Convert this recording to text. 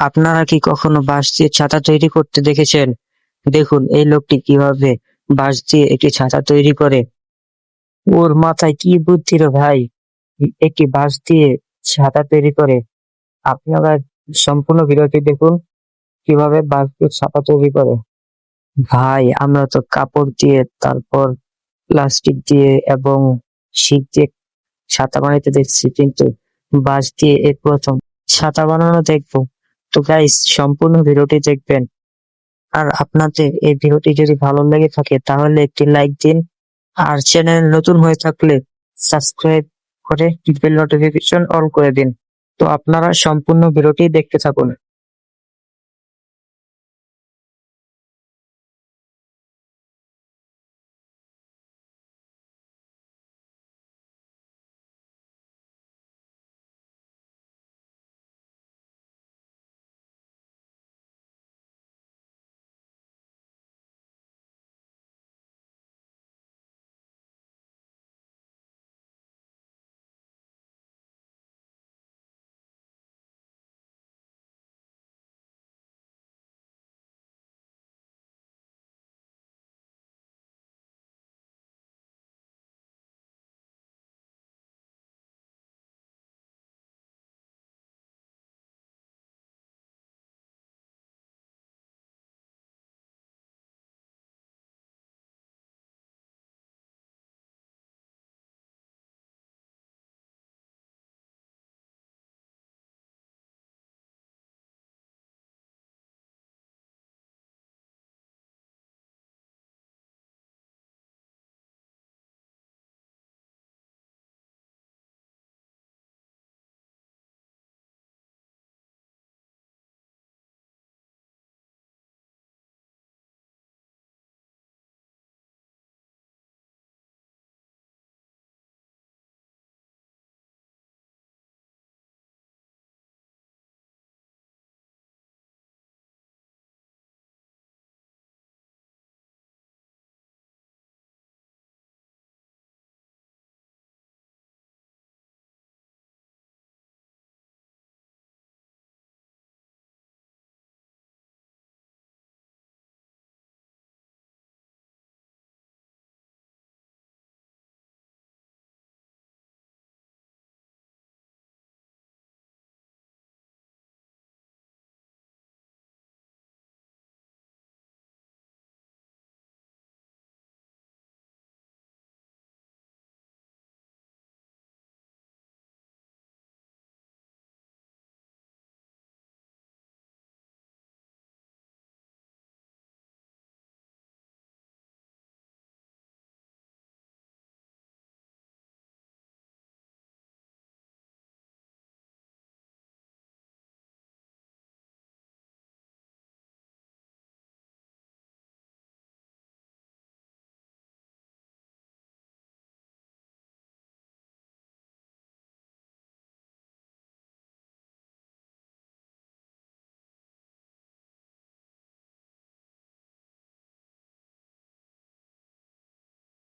আপনারা কি কখনো বাঁশ দিয়ে ছাতা তৈরি করতে দেখেছেন? দেখুন, এই লোকটি কীভাবে বাঁশ দিয়ে একটি ছাতা তৈরি করে। ওর মাথায় কি বুদ্ধি রে ভাই? একটি বাঁশ দিয়ে ছাতা তৈরি করে। আপনারা সম্পূর্ণ ভিডিওটি দেখুন, কীভাবে বাঁশ দিয়ে ছাতা তৈরি করে। ভাই, আমরা তো কাপড় দিয়ে, তারপর প্লাস্টিক দিয়ে এবং শিক দিয়ে ছাতা বানাইতে দেখছি, কিন্তু বাঁশ দিয়ে এর প্রথম ছাতা বানানো দেখব। তো গাইস সম্পূর্ণ ভিডিওটি দেখবেন। আর আপনাদের এই ভিডিওটি যদি ভালো লেগে থাকে, তাহলে একটি লাইক দিন। আর চ্যানেল নতুন হয়ে থাকলে সাবস্ক্রাইব করে বেল নোটিফিকেশন অন করে দিন। তো আপনারা সম্পূর্ণ ভিডিওটি দেখতে থাকুন।